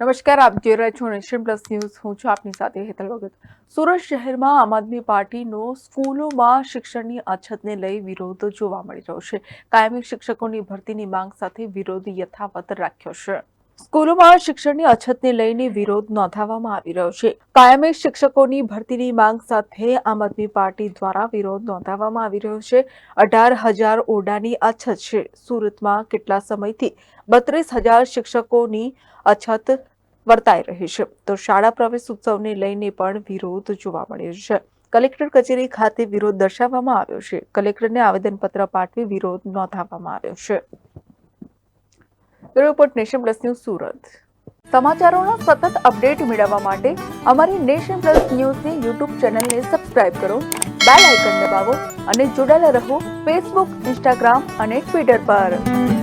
નમસ્કાર, આપ જોઈ રહ્યા છો નેશન પ્લસ ન્યૂઝ. હું છું આપની સાથે હેતલ ભગત સુરત શહેરમાં આમ આદમી પાર્ટીનો સ્કૂલોમાં શિક્ષણની અછતને લઈ વિરોધ જોવા મળી રહ્યો છે. કાયમી શિક્ષકોની ભરતીની માંગ સાથે વિરોધ યથાવત રાખ્યો છે. સ્કૂલોમાં શિક્ષણની અછતને લઈને વિરોધ નોંધાવવામાં આવી રહ્યો છે. કાયમી શિક્ષકોની ભરતીની માંગ સાથે આમ આદમી પાર્ટી દ્વારા વિરોધ નોંધાવવામાં આવી રહ્યો છે. અઢાર હજાર ઓરડાની અછત છે. સુરતમાં કેટલા સમયથી બત્રીસ હજાર શિક્ષકોની અછત વર્તાઈ રહી છે. તો શાળા પ્રવેશ ઉત્સવને લઈને પણ વિરોધ જોવા મળ્યો છે. કલેક્ટર કચેરી ખાતે વિરોધ દર્શાવવામાં આવ્યો છે. કલેક્ટરને આવેદનપત્ર પાઠવી વિરોધ નોંધાવવામાં આવ્યો છે. Report nation plus news Surat. સમાચારોના સતત અપડેટ મેળવવા માટે અમારી નેશન પ્લસ ન્યૂઝની યુટ્યુબ ચેનલને સબસ્ક્રાઇબ કરો, બેલ આઇકન દબાવો અને જોડાયેલા રહો ફેસબુક, ઇન્સ્ટાગ્રામ અને ટ્વિટર પર.